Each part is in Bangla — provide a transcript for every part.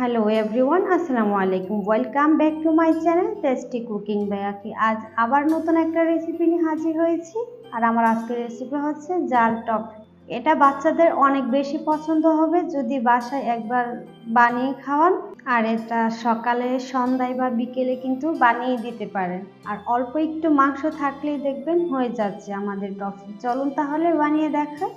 হ্যালো এভরিওয়ান আসসালামু আলাইকুম welcome back to my channel tasty cooking বায়াকি আজ আবার নতুন একটা রেসিপি নিয়ে হাজির হয়েছি। আর আমার আজকের রেসিপি হচ্ছে জাল টক। এটা বাচ্চাদের অনেক বেশি পছন্দ হবে যদি বাসায় একবার বানিয়ে খাওয়ান। আর এটা সকালে, সন্ধ্যায় বা বিকেলে কিন্তু বানিয়ে দিতে পারেন। আর অল্প একটু মাংস থাকলেই দেখবেন হয়ে যাচ্ছে আমাদের টফি চলুন তাহলে বানিয়ে দেখায়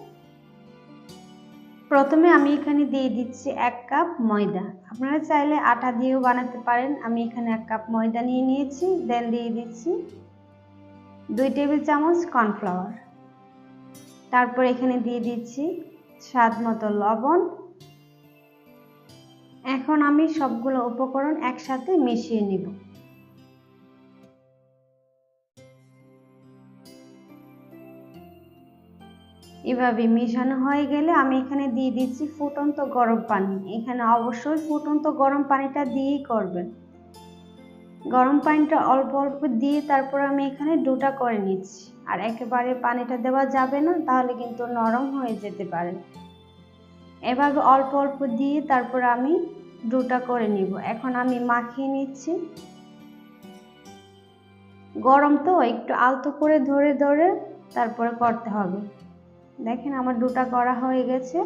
প্রথমে আমি এখানে দিয়ে দিচ্ছি এক কাপ ময়দা। আপনারা চাইলে আটা দিয়েও বানাতে পারেন। আমি এখানে এক কাপ ময়দা নিয়ে নিয়েছি দেন দিয়ে দিচ্ছি দুই টেবিল চামচ কর্নফ্লাওয়ার। তারপর এখানে দিয়ে দিচ্ছি স্বাদ মতো লবণ। এখন আমি সবগুলো উপকরণ একসাথে মিশিয়ে নিব। এভাবে মেশানো হয়ে গেলে আমি এখানে দিয়ে দিচ্ছি ফুটন্ত গরম পানি। এখানে অবশ্যই ফুটন্ত গরম পানিটা দিয়েই করবেন। গরম পানিটা অল্প অল্প দিয়ে তারপর আমি এখানে ডোটা করে নিচ্ছি। আর একেবারে পানিটা দেওয়া যাবে না, তাহলে কিন্তু নরম হয়ে যেতে পারে। এভাবে অল্প অল্প দিয়ে তারপর আমি ডোটা করে নিব। এখন আমি মাখিয়ে নিচ্ছি। গরম তো, একটু আলতো করে ধরে ধরে তারপরে করতে হবে। দেখেন আমার দুটা করা হয়ে গেছে।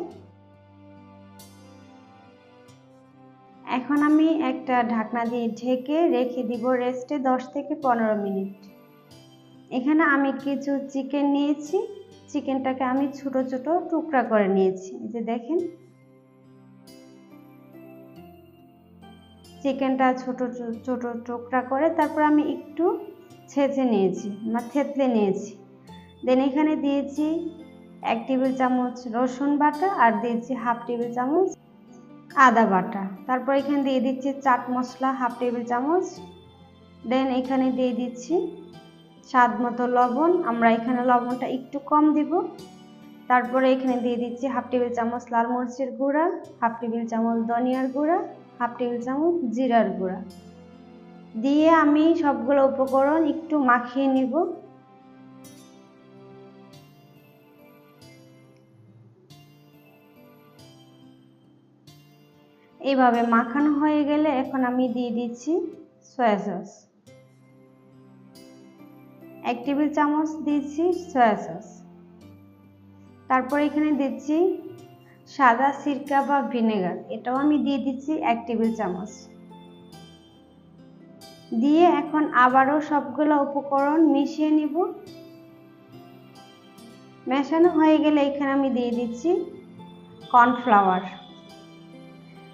এখন আমি একটা ঢাকনা দিয়ে ঢেকে রেখে দিব রেস্টে দশ থেকে পনেরো মিনিট। এখানে আমি কিছু চিকেন নিয়েছি। চিকেনটাকে আমি ছোট ছোট টুকরা করে নিয়েছি। এই যে দেখেন। চিকেনটা ছোট ছোট টুকরা করে তারপর আমি একটু ছেঁচে নিয়েছি বা থেতলে নিয়েছি। দেন এখানে দিয়েছি এক টেবিল চামচ রসুন বাটা আর দিয়েছি হাফ টেবিল চামচ আদা বাটা। তারপর এখানে দিয়ে দিচ্ছি চাট মশলা হাফ টেবিল চামচ। দেন এখানে দিয়ে দিচ্ছি স্বাদ মতো লবণ। আমরা এখানে লবণটা একটু কম দিব। তারপরে এখানে দিয়ে দিচ্ছি হাফ টেবিল চামচ লাল মরিচের গুঁড়া, হাফ টেবিল চামচ ধনিয়ার গুঁড়া, হাফ টেবিল চামচ জিরার গুঁড়া। দিয়ে আমি সবগুলো উপকরণ একটু মাখিয়ে নিব। এইভাবে মাখানো হয়ে গেলে এখন আমি দিয়ে দিচ্ছি সয়া সস এক টেবিল চামচ দিচ্ছি সয়া সস তারপর এখানে দিচ্ছি সাদা সিরকা বা ভিনেগার, এটাও আমি দিয়ে দিচ্ছি এক টেবিল চামচ। দিয়ে এখন আবারও সবগুলো উপকরণ মিশিয়ে নিব। মেশানো হয়ে গেলে এখানে আমি দিয়ে দিচ্ছি কর্নফ্লাওয়ার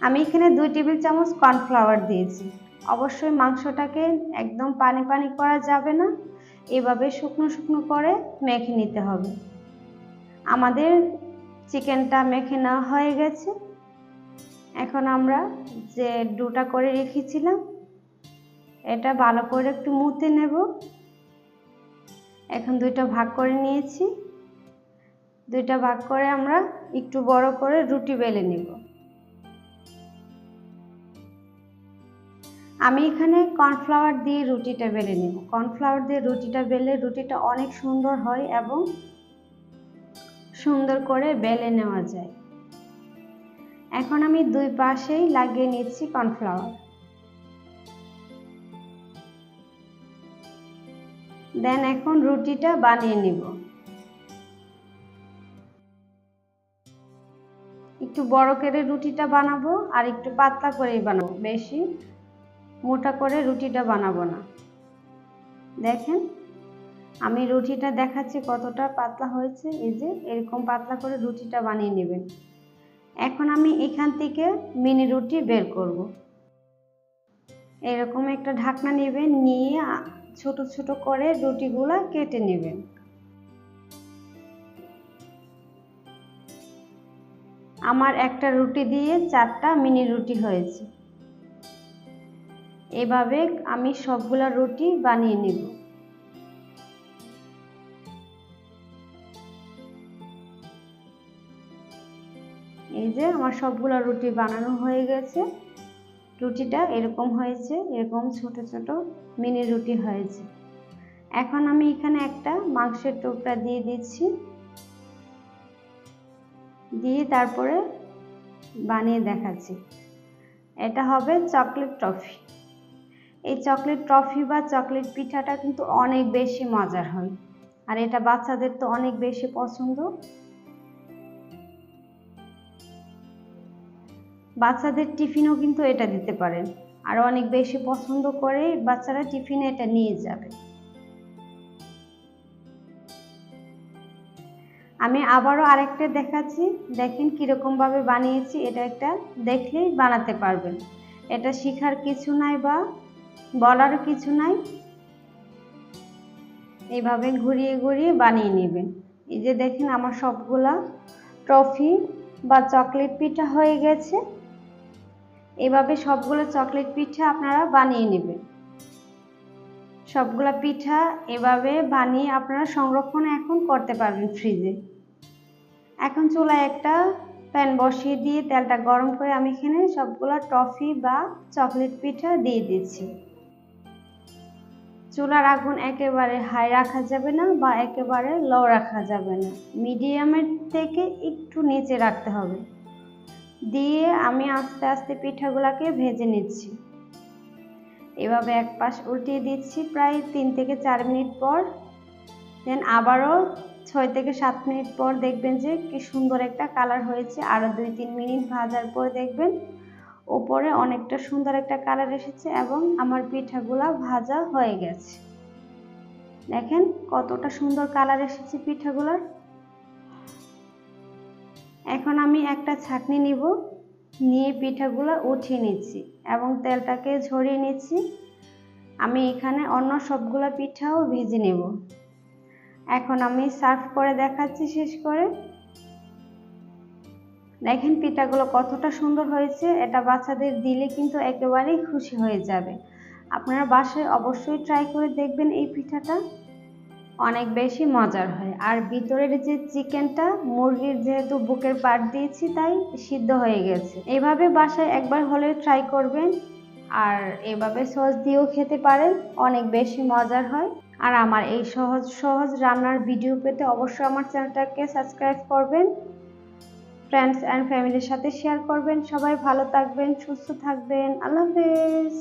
আমি এখানে দুই টেবিল চামচ কর্নফ্লাওয়ার দিয়েছি। অবশ্যই মাংসটাকে একদম পানি পানি করা যাবে না। এভাবে শুকনো শুকনো করে মেখে নিতে হবে। আমাদের চিকেনটা মেখে নেওয়া হয়ে গেছে। এখন আমরা যে ডুটা করে রেখেছিলাম, এটা ভালো করে একটু মুতে নেব। এখন দুইটা ভাগ করে নিয়েছি। দুইটা ভাগ করে আমরা একটু বড় করে রুটি বেলে নেব। আমি এখানে কর্নফ্লাওয়ার দিয়ে রুটিটা বেলে নেব। কর্নফ্লাওয়ার দিয়ে রুটিটা বেলে রুটিটা অনেক সুন্দর হয় এবং সুন্দর করে বেলে নেওয়া যায়। এখন আমি দুই পাশেই লাগিয়ে নিচ্ছি কর্নফ্লাওয়ার দেন এখন রুটিটা বানিয়ে নিব। একটু বড় করে রুটিটা বানাবো আর একটু পাতলা করেই বানাবো, বেশি মোটা করে রুটিটা বানাবো না। দেখেন, আমি রুটিটা দেখাচ্ছি কতটা পাতলা হয়েছে। এই যে, এরকম পাতলা করে রুটিটা বানিয়ে নেবেন। এখন আমি এখান থেকে মিনি রুটি বের করব। এরকম একটা ঢাকনা নেবেন, নিয়ে ছোট ছোট করে রুটিগুলো কেটে নেবেন। আমার একটা রুটি দিয়ে চারটা মিনি রুটি হয়েছে। এভাবে আমি সবগুলা রুটি বানিয়ে নেব। এই যে আমার সবগুলা রুটি বানানো হয়ে গেছে। রুটিটা এরকম হয়েছে, এরকম ছোট ছোট মিনি রুটি হয়েছে। এখন আমি এখানে একটা মাংসের টুকরা দিয়ে দিচ্ছি। দিয়ে তারপরে বানিয়ে দেখাচ্ছি। এটা হবে চকলেট টফি। এই চকলেট টফি বা চকলেট পিঠাটা কিন্তু অনেক বেশি মজার হয়। আর এটা বাচ্চাদের তো অনেক বেশি পছন্দ। বাচ্চাদের টিফিনও কিন্তু এটা দিতে পারেন আর অনেক বেশি পছন্দ করে বাচ্চারা টিফিনে এটা নিয়ে যাবে। আমি আবারও আরেকটা দেখাচ্ছি। দেখেন কীরকম ভাবে বানিয়েছি। এটা একটা দেখলেই বানাতে পারবেন। এটা শেখার কিছু নাই বা বলারও কিছু নাই। এইভাবে ঘুরিয়ে ঘুরিয়ে বানিয়ে নেবেন এই যে দেখেন আমার সবগুলা ট্রফি বা চকলেট পিঠা হয়ে গেছে। এভাবে সবগুলো চকলেট পিঠা আপনারা বানিয়ে নেবেন। সবগুলা পিঠা এভাবে বানিয়ে আপনারা সংরক্ষণ এখন করতে পারবেন ফ্রিজে। এখন চুলায় একটা প্যান বসিয়ে দিয়ে তেলটা গরম করে আমি এখানে সবগুলো টফি বা চকলেট পিঠা দিয়ে দিচ্ছি। চুলার আগুন একেবারে হাই রাখা যাবে না বা একেবারে লো রাখা যাবে না। মিডিয়ামের থেকে একটু নিচে রাখতে হবে। দিয়ে আমি আস্তে আস্তে পিঠাগুলোকে ভেজে নিচ্ছি। এভাবে এক পাশ উল্টিয়ে দিচ্ছি প্রায় তিন থেকে চার মিনিট পর। দেন আবারও ছয় থেকে সাত মিনিট পর দেখবেন যে কি সুন্দর একটা কালার হয়েছে। আরও দুই তিন মিনিট ভাজার পর দেখবেন ওপরে অনেকটা সুন্দর একটা কালার এসেছে এবং আমার পিঠাগুলা ভাজা হয়ে গেছে। দেখেন কতটা সুন্দর কালার এসেছে পিঠাগুলার। এখন আমি একটা ছাকনি নিব, নিয়ে পিঠাগুলো উঠিয়ে নিচ্ছি এবং তেলটাকে ঝরিয়ে নিচ্ছি। আমি এখানে অন্য সবগুলো পিঠাও ভেজে নেব। এখন আমি সার্ভ করে দেখাচ্ছি শেষ করে। দেখেন পিঠাগুলো কতটা সুন্দর হয়েছে, এটা বাচ্চাদের দিলে কিন্তু একেবারেই খুশি হয়ে যাবে। আপনারা বাসায় অবশ্যই ট্রাই করে দেখবেন এই পিঠাটা। অনেক বেশি মজার হয়। আর ভিতরের যে চিকেনটা, মুরগির যেহেতু বুকের পাট দিয়েছি, তাই সিদ্ধ হয়ে গেছে। এভাবে বাসায় একবার হলে ট্রাই করবেন। আর এভাবে সস দিয়েও খেতে পারেন। অনেক বেশি মজার হয়। আর আমার এই সহজ সহজ রান্নার ভিডিও পেতে অবশ্যই আমার চ্যানেলটাকে সাবস্ক্রাইব করবেন। ফ্রেন্ডস অ্যান্ড ফ্যামিলির সাথে শেয়ার করবেন। সবাই ভালো থাকবেন, সুস্থ থাকবেন। আল্লাহ হাফেজ।